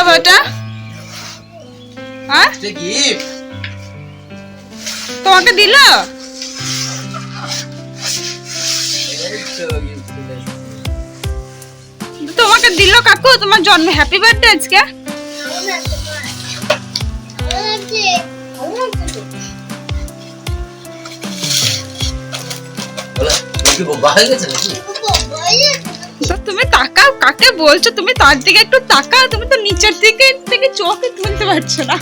হবে ওটা? হ্যাঁ? তোমাকে দিল? তোমাকে দিল কাকু তোমার জন্ম হ্যাপি বার্থডে আজকে। কি বোবা হয়ে গেছে নাকি? তো তুমি তাকাও, কাকে বলছো? তুমি তার দিকে একটু তাকাও, তুমি তো নিচের দিকে থেকে চোখে তুলতে পারছ না।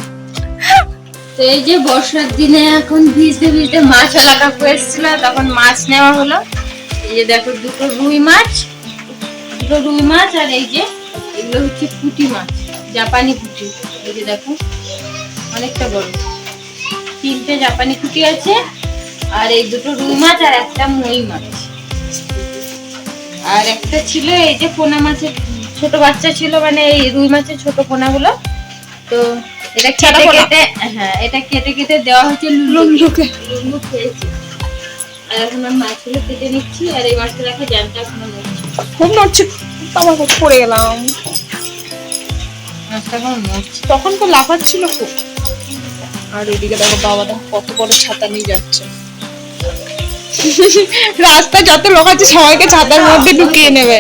এই যে বর্ষার দিনে এখন ভিজতে ভিজতে মাছ লাগা এসেছিল, তখন মাছ নেওয়া হলো। এই যে দেখো দুটো রুই মাছ, দুটো রুই মাছ আর এই যে এগুলো হচ্ছে পুঁটি মাছ, জাপানি পুঁটি। এই যে দেখো, অনেকটা বড়। তিনটে জাপানি পুঁটি আছে আর এই দুটো রুই মাছ আর একটা মই মাছ। আর একটা ছিল এই যে পোনা মাছের ছোট বাচ্চা ছিল মানে এই রুই মাছের ছোট পোনাগুলো। তো এটা কেটে। কেটে হ্যাঁ এটা কেটে কেটে দেওয়া হচ্ছে লুলুকে লুলু খেয়েছে। আর এখন আমি মাছগুলো কেটে নিচ্ছি আর এই মাছটা রাখা জ্যামটা এখনও নড়ছে। খুব নড়ছে আমার খুব পড়ে গেলাম। মাছটা এখন তখন তো লাফাচ্ছিল খুব। আর ওইদিকে দেখো বাবা দেখো কত বড় ছাতা নিয়ে যাচ্ছে। রাস্তায় যত লোক আছে, সবাইকে ছাতার মধ্যে ঢুকিয়ে নেবে।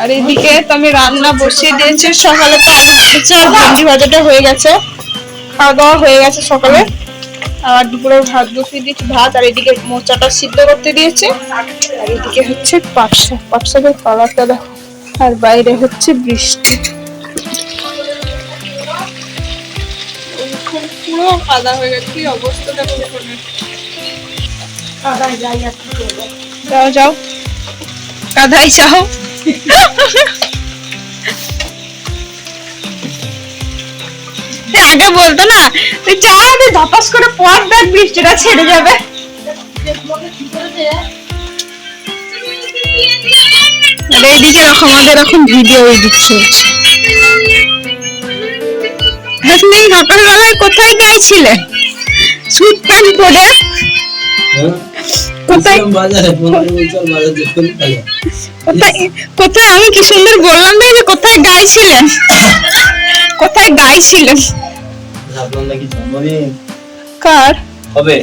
আর এদিকে তো আমি রান্না বসিয়ে দিয়েছি, সকালে তো আলু ভাজা আর ভেন্ডি ভাজাটা হয়ে গেছে। খাওয়া দাওয়া হয়ে গেছে সকালে। আর দুপুরে ভাত বসিয়ে দিয়েছি, ভাত, আর এদিকে মোচাটা সিদ্ধ করতে দিয়েছে। আর এদিকে হচ্ছে পাপসা পাটশাকের কালারটা দেখো। আর বাইরে হচ্ছে বৃষ্টি। পুরো কাদা হয়ে গেছে অবস্থা দেখো যাও যাও। কাদাই, যাও। আগে বলতো না, তুই যা তুই ধাপাস করে পর দেখ বৃষ্টিটা ছেড়ে যাবে। আর এইদিকে দেখো, আমাদের এখন ভিডিও চলছে। আপনি সকালবেলায় কোথায় গিয়েছিলেন স্যুট প্যান্ট পরে কোথায়? আমি কি সুন্দর বললাম না যে কোথায় গাইছিলেন কোথায় গাইছিলেন কার? হবে।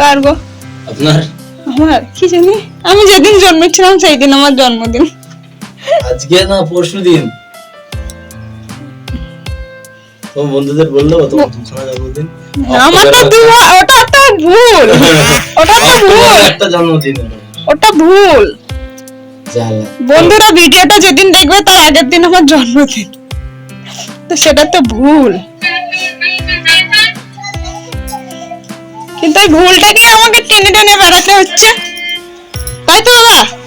কার গো? আপনার? আমার? কি জানি? আমি যেদিন জন্মেছিলাম সেই দিন আমার জন্মদিন। আজকে না পরশু দিন? তোমার বন্ধুদের বলল তোমার দুখানা জন্মদিন। আমার তো ওটা ভুল। ওটা তো ভুল। একটা জন্মদিন ওটা ভুল। বন্ধুরা ভিডিওটা যেদিন দেখবে তার আগের দিন আমার জন্মদিন। তো সেটা তো ভুল। কিন্তু এই ভুলটাকে আমাকে টেনে টেনে বেড়াতে হচ্ছে? তাই তো বাবা।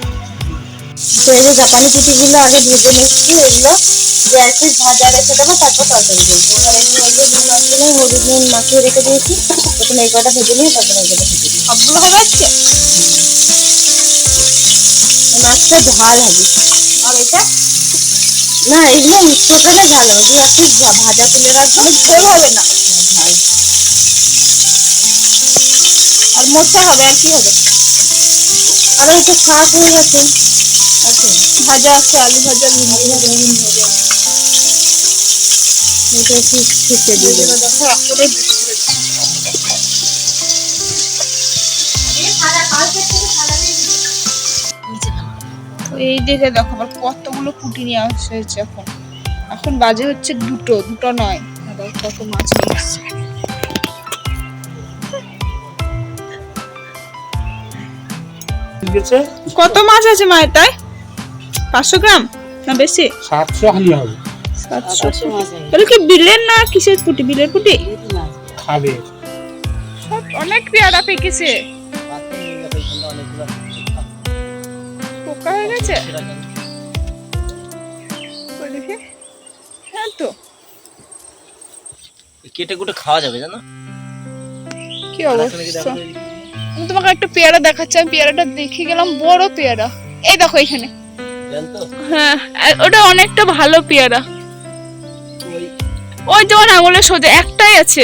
তো এই যে জাপানি পুঁটিগুলো আগে ভেজে নিচ্ছি এগুলো গ্যাসে ভাজা রেখে দেবো তারপর তরকারি করব আর এমনি এই যে রুই মাছগুলো হলুদ নুন মাখিয়ে রেখে দিয়েছি। প্রথমে এই কটা ভেজে নিয়ে তারপর এগুলো ভেজে দিই সবগুলো হয়ে যাচ্ছে মাছটা ঝাল হবে। আর এটা? না এগুলো তরকারিটা ঝাল হবে। একটু ভাজা তুলে রাখব। ঝোল হবে না? ঝাল আর মোচা হবে কি হবে? আর ওই তো শাক হয়ে গেছে। ভাজা আছে আলু ভাজা এটা একটু ছেঁচে দিয়ে দেবো। তো এই দিকে দেখো আবার কতগুলো পুঁটি নিয়ে আসা হয়েছে এখন। এখন বাজে হচ্ছে দুটো দুটো নয়। দেখো কত মাছ নিয়ে আছে কত মাছ আছে মায়ের তাই? পাঁচশো গ্রাম না বেশি? সাতশো হালি হবে। সাতশো। তাহলে কি বিলের না কিসের পুঁটি? বিলের পুঁটি? খাবে। সব অনেক পেয়ারা পেকেছে। পোকা হয়ে গেছে? হ্যাঁ তো। কেটে কুটে খাওয়া যাবে জানো? কি অবস্থা? আমি তোমাকে একটা পেয়ারা দেখাচ্ছি আমি পেয়ারাটা দেখে গেলাম বড় পেয়ারা। এই দেখো এখানে। হ্যাঁ ওটা অনেকটা ভালো পেয়ারা। ওই যেমন আঙুলের সোজা একটাই আছে।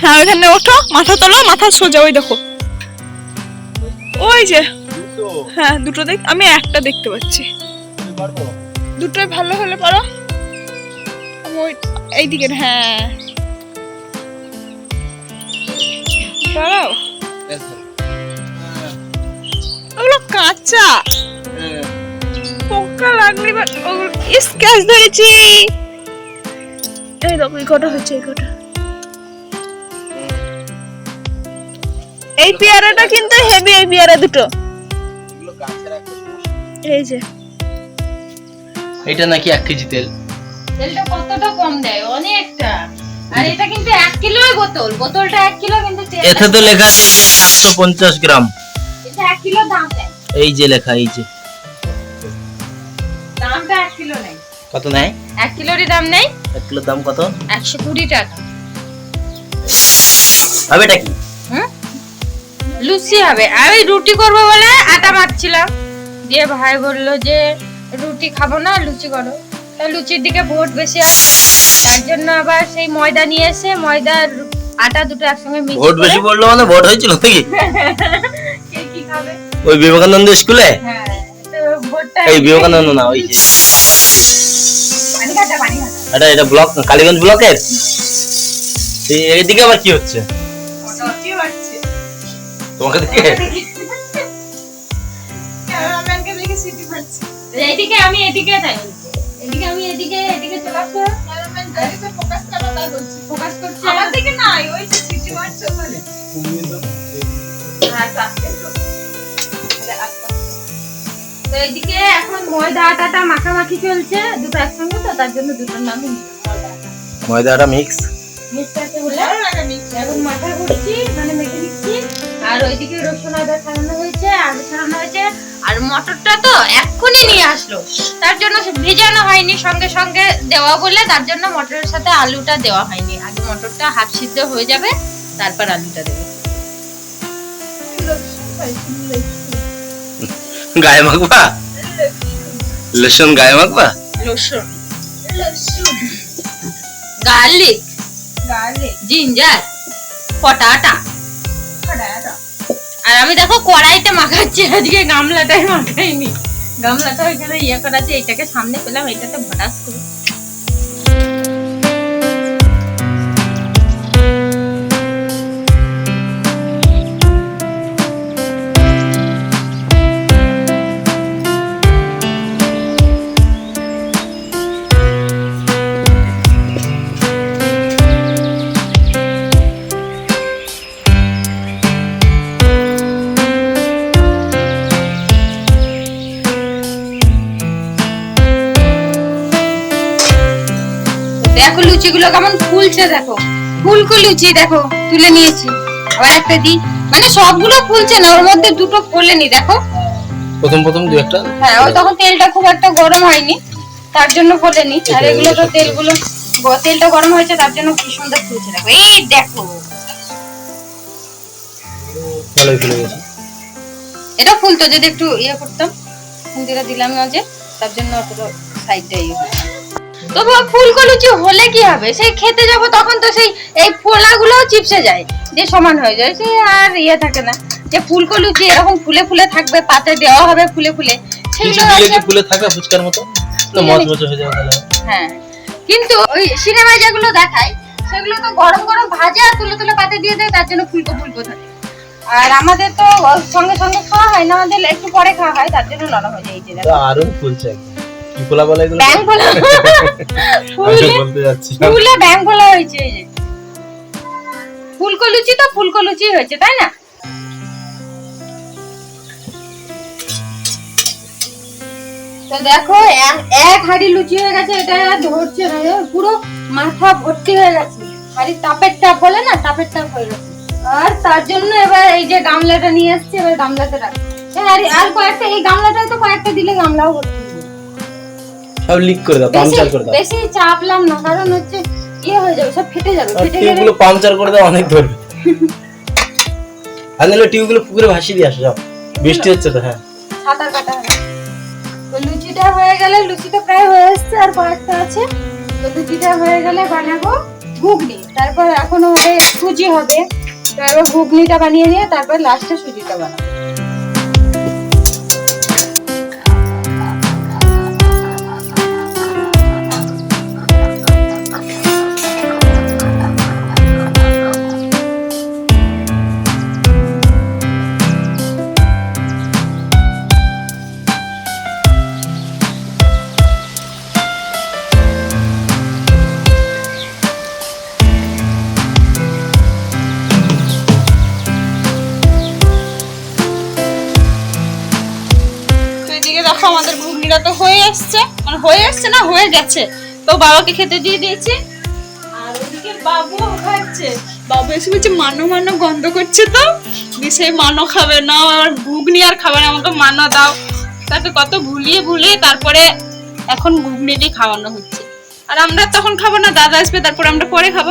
হ্যাঁ ওইখানে ওঠো মাথা তোলো মাথা সোজা ওই দেখো। ওই যে। হ্যাঁ দুটো দেখ আমি একটা দেখতে পাচ্ছি। দুটোই ভালো হলে পারো। ওই এইদিকে হ্যাঁ। দাঁড়াও। ওগুলো কাঁচা। পোকা লাগলে ওগুলো স্ক্যাচ ধরেছি। এই দেখো এই কটা হচ্ছে এই কটা। এই পেয়ারাটা কিন্তু হেভি এই পেয়ারা দুটো। এই যে। এটা নাকি এক কেজি তেল। তেলটা কতটা কম দেয়? অনেকটা। আর এটা কিন্তু এক কিলোই বোতল। বোতলটা এক কিলো কিন্তু এতে তো লেখা আছে সাতশো পঞ্চাশ গ্রাম। কিলো দাম দেয়? এই যে লেখা এই যে। দামটা এক কিলো নেই কত নেয়? এক কিলোরই দাম নেই এক কিলোর দাম কত? একশো কুড়ি টাকা। হবে এটা কি? লুচি হবে। আমি রুটি করব বলে আটা মারছিলাম। দিয়ে ভাই বলল যে রুটি খাব না লুচি করো। তা লুচির দিকে ভোট বেশি আসে তার জন্য আবার সেই ময়দা নিয়ে এসে ময়দা আর আটা দুটো একসঙ্গে মিক্স ভোট বেশি পড়ল মানে ভোট হয়েছিল নাকি? ওই বিবেকানন্দ স্কুলে? হ্যাঁ এই বিবেকানন্দ না ওই যে। পানি ঘাটা পানি ঘাটা এটা এটা ব্লক কালীগঞ্জ ব্লকের? এইদিকে আবার কি হচ্ছে? তোমাকে দেখে? এইদিকে আমি এদিকে তাই এদিকে আমি এদিকে এদিকে চলে আসছে ফোকাস করা তাই বলছি ফোকাস করছে। আমার দিকে নাই ওই সিটি মারছে ওখানে। তো এদিকে এখন ময়দা আটাটা মাখামাখি চলছে দুটো একসঙ্গে তো তার জন্য দুটোর নামই ময়দা আটা। ময়দাটা মিক্স এখন করছি মানে মেখে দিচ্ছি আর ওইদিকে রসুন আদা ছাড়ানো হয়েছে আলু ছাড়ানো হয়েছে আর মটরটা তো এক্ষুনি নিয়ে আসলো। তার জন্য ভেজানো হয়নি সঙ্গে সঙ্গে দেওয়া বলে তার জন্য মটরের সাথে আলুটা দেওয়া হয়নি। আগে মটরটা হাফ সিদ্ধ হয়ে যাবে তারপর আলুটা দেবো। গায়ে মাখবা? লসুন গায়ে মাখবা? রসুন গার্লিক। জিঞ্জার। পটাটা। আর আমি দেখো কড়াইতে মাখাচ্ছি আজকে গামলাটাই মাখাইনি। গামলাটা ওইখানে ইয়ে করা আছে এটাকে সামনে পেলাম এটাতে ভটাস করি। দেখো লুচিগুলো কেমন ফুলছে দেখো। ফুলকো লুচি দেখো তুলে নিয়েছি। আবার একটা দিই মানে সবগুলো ফুলছে না ওর মধ্যে দুটো ফোলেনি দেখো। প্রথম প্রথম দু একটা? হ্যাঁ ওই তখন তেলটা খুব একটা গরম হয়নি তার জন্য ফোলেনি। আর এগুলো তো তেলগুলো তেলটা গরম হয়েছে তার জন্য কি সুন্দর ফুলছে দেখো। এই দেখো। ভালোই ফুলে গেছে। এটা ফুলতো যদি একটু ইয়ে করতাম খুন্তিটা দিলাম না যে তার জন্য অতটা সাইডটা ইয়ে। তবু ফুলকো লুচি হলে কি হবে? সেই খেতে যাব তখন তো সেই এই ফোলাগুলো চিপসে যায় যে সমান হয়ে যায়। সে আর ইয়ে থাকে না যে ফুলকো লুচি এরকম ফুলে ফুলে থাকবে পাতে দেওয়া হবে ফুলে ফুলে সেগুলো ফুলে থাকা ফুচকার মতো? হয়ে যাবে হ্যাঁ কিন্তু ওই সিনেমায় যেগুলো দেখায় সেগুলো তো গরম গরম ভাজে তুলে তুলে পাতে দিয়ে দেয় তার জন্য ফুলকো ফুলকো থাকে। আর আমাদের তো সঙ্গে সঙ্গে খাওয়া হয় না আমাদের একটু পরে খাওয়া হয় তার জন্য নরম হয়ে যায়। আরও ফুলছে কি বলে এগুলো? ব্যাং ফোলা ফুলে বলতে যাচ্ছি ফুলে ব্যাং হয়েছে এই যে। ফুলকো লুচি তো ফুলকো লুচি হয়েছে তাই না? তো দেখো এক- হাড়ি লুচি হয়ে গেছে এটা আর ধরছে না পুরো মাথা ভর্তি হয়ে গেছে। হাড়ি তাপের টাপ বলে না তাপের টাপ হয়ে গেছে। আর তার জন্য এবার এই যে গামলাটা নিয়ে আসছে এবার গামলাতে রাখ আর আর কয়েকটা এই গামলাটায় তো কয়েকটা দিলে গামলাও ভর্তি। সব লিক করে দাও পাংচার করে দাও। বেশি চাপলাম না কারণ হচ্ছে ইয়ে হয়ে যাবে সব ফেটে যাবে ফেটে গেলে টিউবগুলো পাংচার করে দাও অনেক ধরবে আর নাহলে টিউবগুলো পুকুরে ভাসিয়ে দিয়ে আসো যাও। বৃষ্টি হচ্ছে তো হ্যাঁ। সাঁতার কাটা তো লুচিটা হয়ে গেলে লুচিটা প্রায় হয়ে এসছে আর কয়েকটা আছে। তো লুচিটা হয়ে গেলে বানাবো ঘুগনি। তারপর এখনও হবে সুজি হবে। তারপর ঘুগনিটা বানিয়ে নিয়ে তারপর লাস্টে সুজিটা বানাবো। ঘুগনিটা তো হয়ে এসছে। মানে হয়ে এসছে না হয়ে গেছে। তো বাবাকে খেতে দিয়ে দিয়েছি। আর ওদিকে বাবু খাচ্ছে। বাবু এসে বলছে মানো মানো গন্ধ করছে তো? দিয়ে সেই মানো খাবে না আর ঘুগনি আর খাবে না আমাকে মানো দাও। তাকে কত ভুলিয়ে ভুলিয়ে তারপরে এখন ঘুগনিটি খাওয়ানো হচ্ছে। আর আমরা তখন খাব না দাদা আসবে তারপরে আমরা পরে খাব।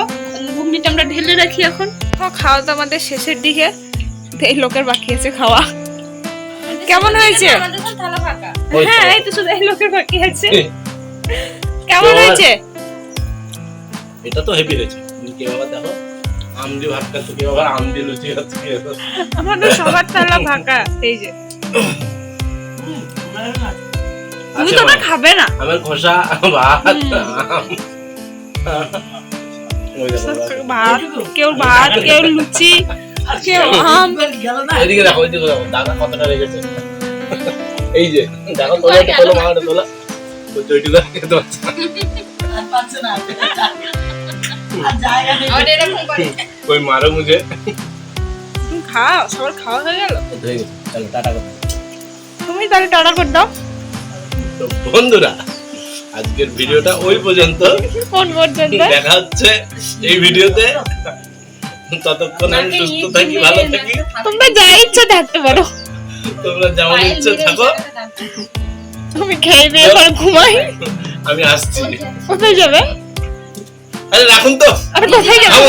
ঘুগনিটা আমরা ঢেলে রাখি এখন। খাওয়া তো আমাদের শেষের দিকে। এই লোকের বাকি আছে খাওয়া। কেমন হয়েছে? তো তো। হ্যাঁ এই তো শুধু এই লোকের বাকি আছে। কেমন হয়েছে? এটা তো হেভি হয়েছে। কেউ আবার দেখো আম দিয়ে ভাত খাচ্ছে কেউ আবার আম দিয়ে লুচি খাচ্ছে আবার- আমাদের সবার থালা ফাঁকা এই যে। তুমি তো না খাবে না। আমের খোসা ভাত। ভাত কেউ ভাত কেউ লুচি কেউ আম এদিকে দেখো এদিকে দেখো দাদা কতটা রেগেছে এই যে দেখো তোলা একটা তোলা মামাটা তোলা। ওই চৈটিটা খেতে পারছে না। আর এরকম করে। ওই মারো মুঝে। তুমি খাও সবার খাওয়া হয়ে গেল? হয়ে গেছে। চলো টাটা করো তুমি তাহলে টাটা করে দাও। তো বন্ধুরা আজকের ভিডিওটা ওই পর্যন্ত। কোন পর্যন্ত। দেখা হচ্ছে এই ভিডিওতে। ততক্ষণ আমি সুস্থ থাকি ভালো থাকি। তোমরা যা ইচ্ছা থাকতে পারো। তোমরা যেমন ইচ্ছা থাকো। আমি খেয়ে দিয়ে এবার ঘুমাই। আমি আসছি। কোথায় যাবে? আরে রাখুন তো। আরে কোথায় যাবে?